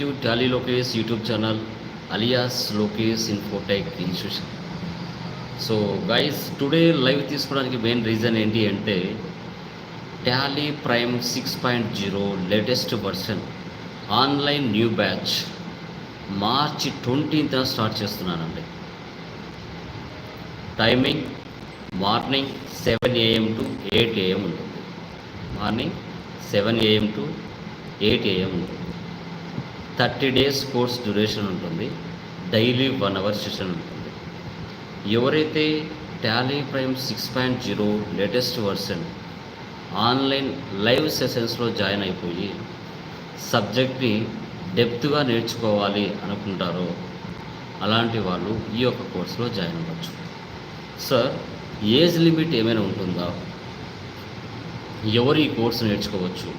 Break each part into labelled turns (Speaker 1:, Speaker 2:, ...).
Speaker 1: to Tally Lokesh YouTube channel alias Lokesh Infotech institution. So guys today live తీసుకోవడానికి main reason ఏంటి అంటే Tally Prime six point zero latest version online new batch March twentieth start చేస్తున్నానండి. Timing morning seven AM to eight AM ఉంటుంది. Morning seven AM to eight AM ఉంటుంది. Thirty days course duration ఉంటుంది. Daily one hour session ఉంటుంది. ఎవరైతే Tally Prime six point zero latest version online live సెషన్స్లో join అయిపోయి సబ్జెక్ట్ని డెప్త్గా నేర్చుకోవాలి అనుకుంటారో అలాంటి వాళ్ళు ఈ యొక్క కోర్సులో జాయిన్ అవ్వచ్చు. సార్ ఏజ్ లిమిట్ ఏమైనా ఉంటుందా? ఎవరు ఈ కోర్సు నేర్చుకోవచ్చు?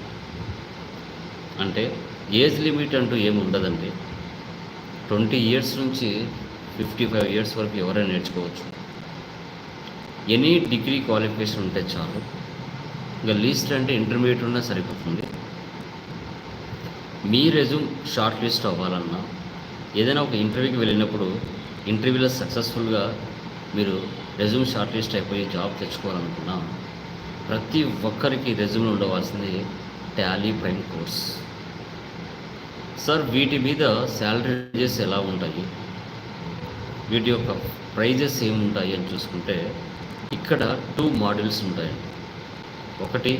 Speaker 1: అంటే ఏజ్ లిమిట్ అంటూ ఏమి ఉండదండి. ట్వంటీ ఇయర్స్ నుంచి ఫిఫ్టీ ఫైవ్ ఇయర్స్ వరకు ఎవరైనా నేర్చుకోవచ్చు. ఎనీ డిగ్రీ క్వాలిఫికేషన్ ఉంటే చాలు. ఇంకా లీస్ట్ అంటే ఇంటర్మీడియట్ ఉన్నా సరిపోతుంది. మీ రెజ్యూమ్ షార్ట్ లిస్ట్ అవ్వాలన్నా ఏదైనా ఒక ఇంటర్వ్యూకి వెళ్ళినప్పుడు ఇంటర్వ్యూలో సక్సెస్ఫుల్గా మీరు రెజ్యూమ్ షార్ట్ లిస్ట్ అయిపోయి జాబ్ తెచ్చుకోవాలనుకున్నా ప్రతి ఒక్కరికి రెజ్యూమ్లో ఉండవలసింది టాలీ ప్రైమ్ కోర్స్. సార్ వీటి మీద శాలరీజెస్ ఎలా ఉంటాయి? వీటి యొక్క ప్రైజెస్ ఏముంటాయి అని చూసుకుంటే ఇక్కడ టూ మోడల్స్ ఉంటాయండి ఒకటి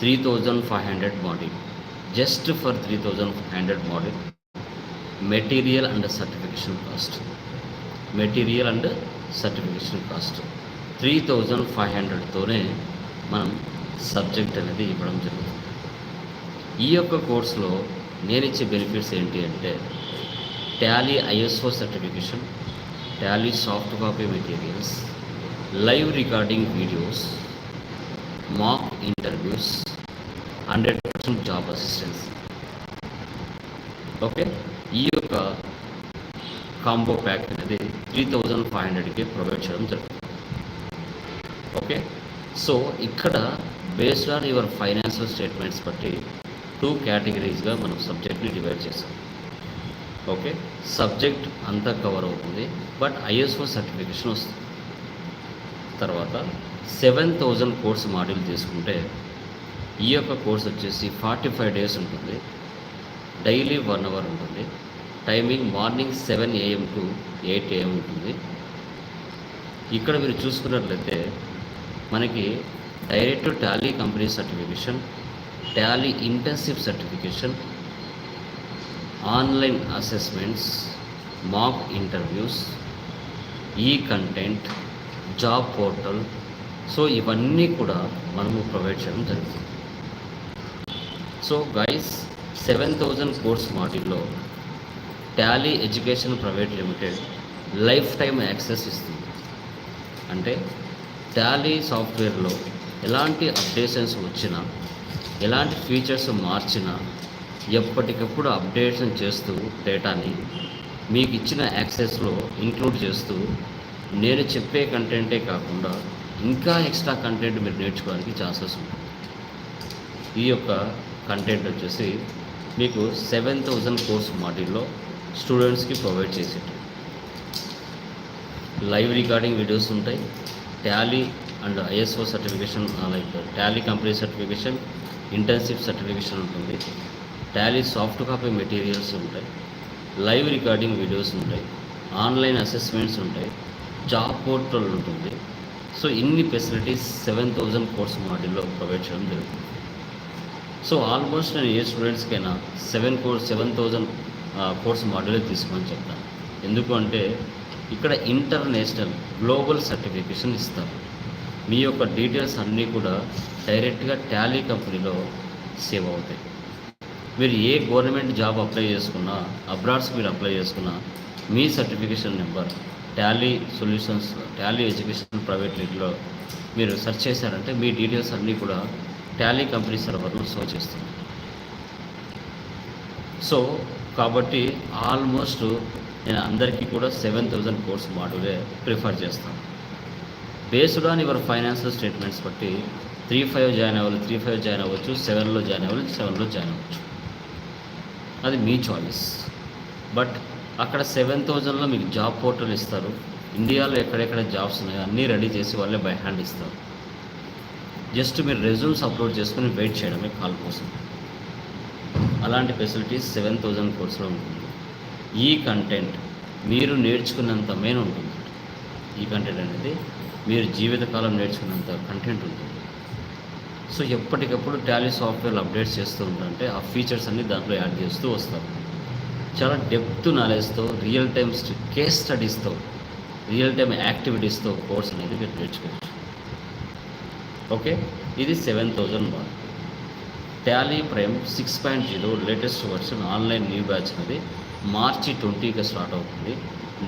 Speaker 1: three thousand five hundred model just for three thousand five hundred model material and certification cost material and certification cost three thousand five హండ్రెడ్తోనే మనం సబ్జెక్ట్ అనేది ఇవ్వడం జరుగుతుంది. ఈ యొక్క కోర్సులో నేను ఇచ్చే బెనిఫిట్స్ ఏంటి అంటే Tally ISO certification Tally soft copy materials live recording videos mock interviews hundred percent job assistance okay ఈ యొక్క కాంబో ప్యాక్ అనేది త్రీ థౌజండ్ ఫైవ్ హండ్రెడ్కి ప్రొవైడ్ చేయడం జరుగుతుంది. ఓకే సో ఇక్కడ based on your financial statements బట్టి టూ కేటగిరీస్గా మనం సబ్జెక్ట్ని డివైడ్ చేసాం ఓకే? సబ్జెక్ట్ అంతా కవర్ అవుతుంది బట్ ఐఎస్ఓ సర్టిఫికేషన్ వస్తుంది. తర్వాత సెవెన్ థౌజండ్ కోర్స్ మాడ్యూల్ తీసుకుంటే ఈ యొక్క కోర్స్ వచ్చేసి ఫార్టీ ఫైవ్ డేస్ ఉంటుంది. డైలీ వన్ అవర్ ఉంటుంది. Timing morning seven AM to eight AM ఉంటుంది. ఇక్కడ మీరు చూసుకున్నట్లయితే మనకి direct Tally company certification Tally intensive certification online assessments mock interviews ఈ కంటెంట్ జాబ్ పోర్టల్ సో ఇవన్నీ కూడా మనము ప్రొవైడ్ చేయడం జరుగుతుంది so guys seven thousand course మాడ్యూల్లో Tally education private limited life time access ఇస్తుంది. అంటే టాలీ సాఫ్ట్వేర్లో ఎలాంటి అప్డేషన్స్ వచ్చినా ఎలాంటి ఫీచర్స్ మార్చినా ఎప్పటికప్పుడు అప్డేషన్ చేస్తూ డేటాని మీకు ఇచ్చిన యాక్సెస్లో ఇంక్లూడ్ చేస్తూ నేను చెప్పే కంటెంటే కాకుండా ఇంకా ఎక్స్ట్రా కంటెంట్ మీరు నేర్చుకోవడానికి ఛాన్సెస్ ఉంటుంది ఈ యొక్క కంటెంట్ వచ్చేసి మీకు సెవెన్ థౌజండ్ కోర్స్ మాడ్యూల్లో స్టూడెంట్స్కి ప్రొవైడ్ చేసేట లైవ్ రికార్డింగ్ వీడియోస్ ఉంటాయి. Tally and ISO certification like Tally company certification internship certification ఉంటుంది. టాలీ సాఫ్ట్ కాపీ మెటీరియల్స్ ఉంటాయి. లైవ్ రికార్డింగ్ వీడియోస్ ఉంటాయి. ఆన్లైన్ అసెస్మెంట్స్ ఉంటాయి. జాబ్ పోర్టల్ ఉంటుంది. సో ఇన్ని ఫెసిలిటీస్ సెవెన్ థౌజండ్ కోర్స్ మాడ్యూల్లో ప్రొవైడ్ చేయడం జరుగుతుంది. సో ఆల్మోస్ట్ నేను ఏ స్టూడెంట్స్కైనా seven course seven thousand course మాడ్యూలే తీసుకోమని చెప్తాను. ఎందుకు అంటే ఇక్కడ ఇంటర్నేషనల్ గ్లోబల్ సర్టిఫికేషన్ ఇస్తారు. మీ యొక్క డీటెయిల్స్ అన్నీ కూడా డైరెక్ట్గా టాలీ కంపెనీలో సేవ్ అవుతాయి. మీరు ఏ గవర్నమెంట్ జాబ్ అప్లై చేసుకున్నా అబ్రాడ్స్ మీరు అప్లై చేసుకున్నా మీ certification number Tally solutions Tally education private లిమిట్లో మీరు సెర్చ్ చేశారంటే మీ డీటెయిల్స్ అన్నీ కూడా టాలీ కంపెనీ సర్వర్లో షో చేస్తుంది. సో కాబట్టి ఆల్మోస్ట్ నేను అందరికీ కూడా సెవెన్ థౌజండ్ కోర్స్ మాడ్యూలే ప్రిఫర్ చేస్తాను. Based on your financial statements బట్టి త్రీ ఫైవ్ జాయిన్ అవ్వాలి త్రీ ఫైవ్ జాయిన్ అవ్వచ్చు సెవెన్లో జాయిన్ అవ్వాలి సెవెన్లో జాయిన్ అవ్వచ్చు. అది మీ చాయిస్ బట్ అక్కడ సెవెన్ థౌజండ్లో మీకు జాబ్ పోర్టల్ ఇస్తారు. ఇండియాలో ఎక్కడెక్కడ జాబ్స్ ఉన్నాయో అన్నీ రెడీ చేసి వాళ్ళే బై హ్యాండ్ ఇస్తారు. జస్ట్ మీరు రెజ్యూమ్స్ అప్లోడ్ చేసుకుని వెయిట్ చేయడమే కాల్ కోసం. అలాంటి ఫెసిలిటీస్ సెవెన్ థౌజండ్ కోర్సులో ఉంటుంది. ఈ కంటెంట్ మీరు నేర్చుకున్నంత మెయిన్ ఉంటుంది. ఈ కంటెంట్ అనేది మీరు జీవితకాలం నేర్చుకున్నంత కంటెంట్ ఉంటుంది. సో ఎప్పటికప్పుడు టాలీ సాఫ్ట్వేర్ అప్డేట్స్ చేస్తూ ఉంటారంటే ఆ ఫీచర్స్ అన్ని దాంట్లో యాడ్ చేస్తూ వస్తారు చాలా డెప్త్ నాలెడ్జ్తో రియల్ టైమ్ కేస్ స్టడీస్తో రియల్ టైమ్ యాక్టివిటీస్తో కోర్స్ అనేది మీరు నేర్చుకోవచ్చు. ఓకే ఇది seven thousand one Tally Prime six point zero latest version online new batch అనేది మార్చి ట్వంటీకి స్టార్ట్ అవుతుంది.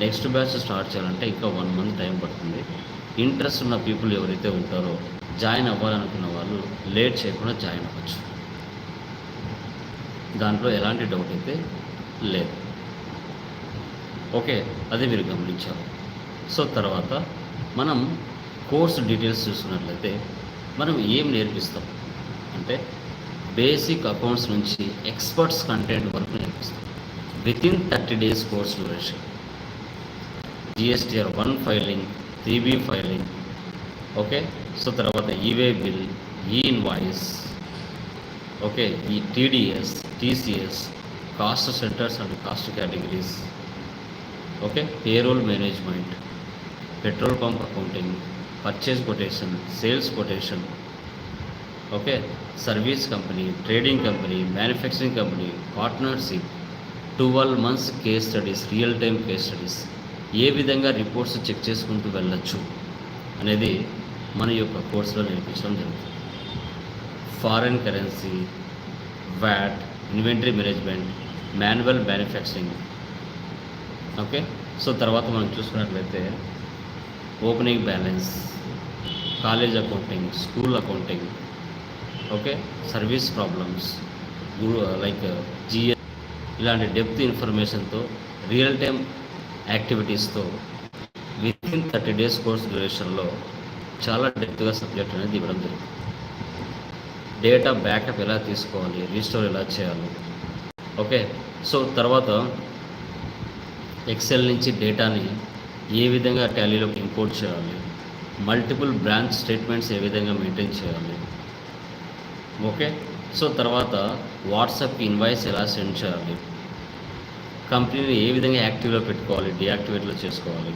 Speaker 1: నెక్స్ట్ బ్యాచ్ స్టార్ట్ చేయాలంటే ఇంకా వన్ మంత్ టైం పడుతుంది. ఇంట్రెస్ట్ ఉన్న పీపుల్ ఎవరైతే ఉంటారో జాయిన్ అవ్వాలనుకున్న వాళ్ళు లేట్ చేయకుండా జాయిన్ అవ్వచ్చు. దాంట్లో ఎలాంటి డౌట్ అయితే లేదు. ఓకే అదే మీరు గమనించారు సో తర్వాత మనం కోర్స్ డీటెయిల్స్ చూసుకున్నట్లయితే మనం ఏం నేర్పిస్తాం? అంటే బేసిక్ అకౌంట్స్ నుంచి ఎక్స్పర్ట్స్ కంటెంట్ వరకు నేర్పిస్తాం. Within thirty days course duration. GSTR one filing TB filing okay so తర్వాత e way bill e invoice okay ఈ TDS TCS cost centres and cost categories okay payroll management petrol pump accounting purchase quotation sales quotation okay service company trading company manufacturing company partnership twelve months case studies real time case studies ఏ విధంగా reports check చేసుకుంటూ వెళ్ళచ్చు అనేది మన యొక్క కోర్సులో నేర్పించడం జరుగుతుంది. Foreign currency VAT inventory management manual manufacturing okay so తర్వాత మనం చూసుకున్నట్లయితే opening balance college accounting school accounting okay service problems like GS ఇలాంటి డెప్త్ ఇన్ఫర్మేషన్తో రియల్ టైం యాక్టివిటీస్తో within thirty days course డ్యూరేషన్లో చాలా డెప్త్గా సబ్జెక్ట్ అనేది ఇవ్వడం జరిగింది. డేటా బ్యాకప్ ఎలా తీసుకోవాలి రీస్టోర్ ఎలా చేయాలి ఓకే? సో తర్వాత ఎక్సెల్ నుంచి డేటాని ఏ విధంగా టాలీలోకి ఇంపోర్ట్ చేయాలి మల్టిపుల్ బ్రాంచ్ స్టేట్మెంట్స్ ఏ విధంగా మెయింటైన్ చేయాలి ఓకే? సో తర్వాత వాట్సాప్కి ఇన్వాయిస్ ఎలా సెండ్ చేయాలి కంపెనీని ఏ విధంగా యాక్టివ్లో పెట్టుకోవాలి డియాక్టివేట్లో చేసుకోవాలి?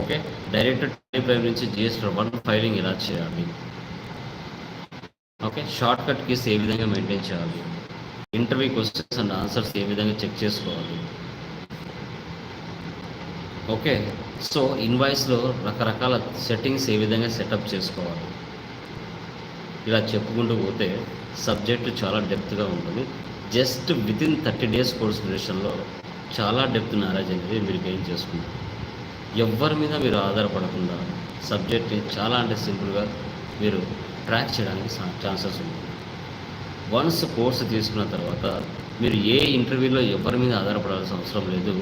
Speaker 1: ఓకే. డైరెక్ట్ ప్రైమ్ నుంచి జిఎస్టీ వన్ ఫైలింగ్ ఎలా చేయాలి? ఓకే. షార్ట్ కట్ కీస్ ఏ విధంగా మెయింటైన్ చేయాలి? ఇంటర్వ్యూ క్వశ్చన్స్ అండ్ ఆన్సర్స్ ఏ విధంగా చెక్ చేసుకోవాలి? ఓకే. సో ఇన్వాయిస్లో రకరకాల సెట్టింగ్స్ ఏ విధంగా సెటప్ చేసుకోవాలి? ఇలా చెప్పుకుంటూ పోతే సబ్జెక్టు చాలా డెప్త్గా ఉంటుంది. Just within thirty days course డ్యూరేషన్లో చాలా డెప్త్ నాలెడ్జ్ అనేది మీరు గెయిన్ చేసుకుంటారు ఎవరి మీద మీరు ఆధారపడకుండా సబ్జెక్ట్ని చాలా అంటే సింపుల్గా మీరు ట్రాక్ చేయడానికి ఛాన్సెస్ ఉంటుంది వన్స్ కోర్సు తీసుకున్న తర్వాత మీరు ఏ ఇంటర్వ్యూలో ఎవరి మీద ఆధారపడాల్సిన అవసరం లేదు.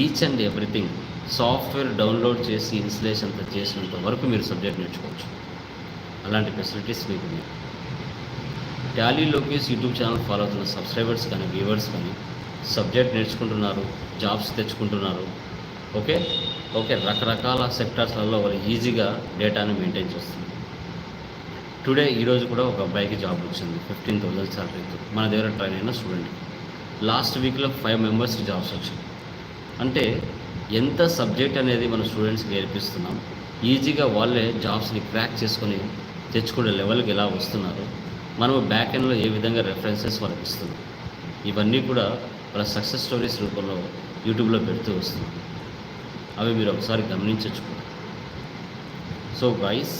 Speaker 1: Each and everything software download చేసి ఇన్స్టలేషన్ చేసినంత వరకు మీరు సబ్జెక్ట్ నేర్చుకోవచ్చు. అలాంటి ఫెసిలిటీస్ మీకు ఉన్నాయి. టాలీలోకి యూట్యూబ్ ఛానల్ ఫాలో అవుతున్న సబ్స్క్రైబర్స్ కానీ వ్యూవర్స్ కానీ సబ్జెక్ట్ నేర్చుకుంటున్నారు జాబ్స్ తెచ్చుకుంటున్నారు ఓకే? ఓకే రకరకాల సెక్టార్స్లలో వాళ్ళు ఈజీగా డేటాను మెయింటైన్ చేస్తుంది టుడే ఈరోజు కూడా ఒక అబ్బాయికి జాబ్ వచ్చింది ఫిఫ్టీన్ థౌసండ్ సాలరీతో. మన దగ్గర ట్రైన్ అయిన స్టూడెంట్ లాస్ట్ వీక్లో ఫైవ్ మెంబర్స్కి జాబ్స్ వచ్చాయి అంటే ఎంత సబ్జెక్ట్ అనేది మన స్టూడెంట్స్కి నేర్పిస్తున్నాం ఈజీగా వాళ్ళే జాబ్స్ని క్రాక్ చేసుకొని తెచ్చుకునే లెవెల్కి ఎలా వస్తున్నారు మనము బ్యాక్ ఎండ్లో ఏ విధంగా రెఫరెన్సెస్ వాళ్ళకి ఇస్తుంది. ఇవన్నీ కూడా వాళ్ళ సక్సెస్ స్టోరీస్ రూపంలో యూట్యూబ్లో పెడుతూ వస్తుంది. అవి మీరు ఒకసారి గమనించవచ్చు so guys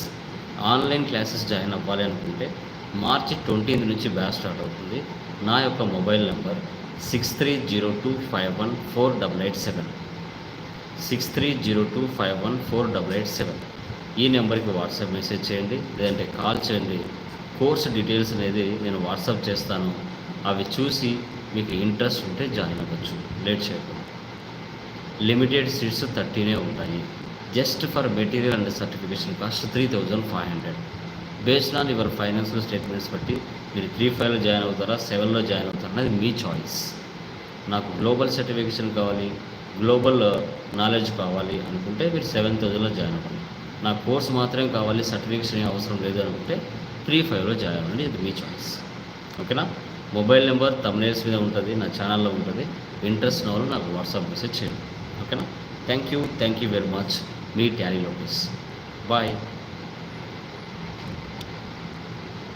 Speaker 1: online classes join అవ్వాలి అనుకుంటే మార్చి ట్వంటీన్త్ నుంచి బ్యాచ్ స్టార్ట్ అవుతుంది. నా యొక్క mobile number six three zero two five one four double eight seven six three zero two five one four double eight seven ఈ నెంబర్కి WhatsApp message చేయండి లేదంటే కాల్ చేయండి. కోర్స్ డీటెయిల్స్ అనేది నేను వాట్సాప్ చేస్తాను. అవి చూసి మీకు ఇంట్రెస్ట్ ఉంటే జాయిన్ అవ్వచ్చు. లేట్ చేయకుండా లిమిటెడ్ సీట్స్ థర్టీనే ఉంటాయి. Just for material and certification cost three thousand five hundred based on your financial statements బట్టి మీరు త్రీ ఫైవ్లో జాయిన్ అవుతారా సెవెన్లో జాయిన్ అవుతారా అనేది మీ చాయిస్ నాకు గ్లోబల్ సర్టిఫికేషన్ కావాలి గ్లోబల్ నాలెడ్జ్ uh, కావాలి అనుకుంటే మీరు సెవెన్ థౌజండ్లో జాయిన్ అవ్వండి. నా కోర్స్ మాత్రమే కావాలి సర్టిఫికేషన్ అవసరం లేదు అనుకుంటే త్రీ ఫైవ్లో జాయిన్ అవ్వండి ఇది మీ చాయిస్ ఓకేనా? మొబైల్ నెంబర్ తమ్నేల్స్ మీద ఉంటుంది నా ఛానల్లో ఉంటుంది. ఇంట్రెస్ట్ ఉన్న నాకు వాట్సాప్ మెసేజ్ చేయండి. ఓకేనా? Thank you thank you very much. Me Tally Lokesh. Bye.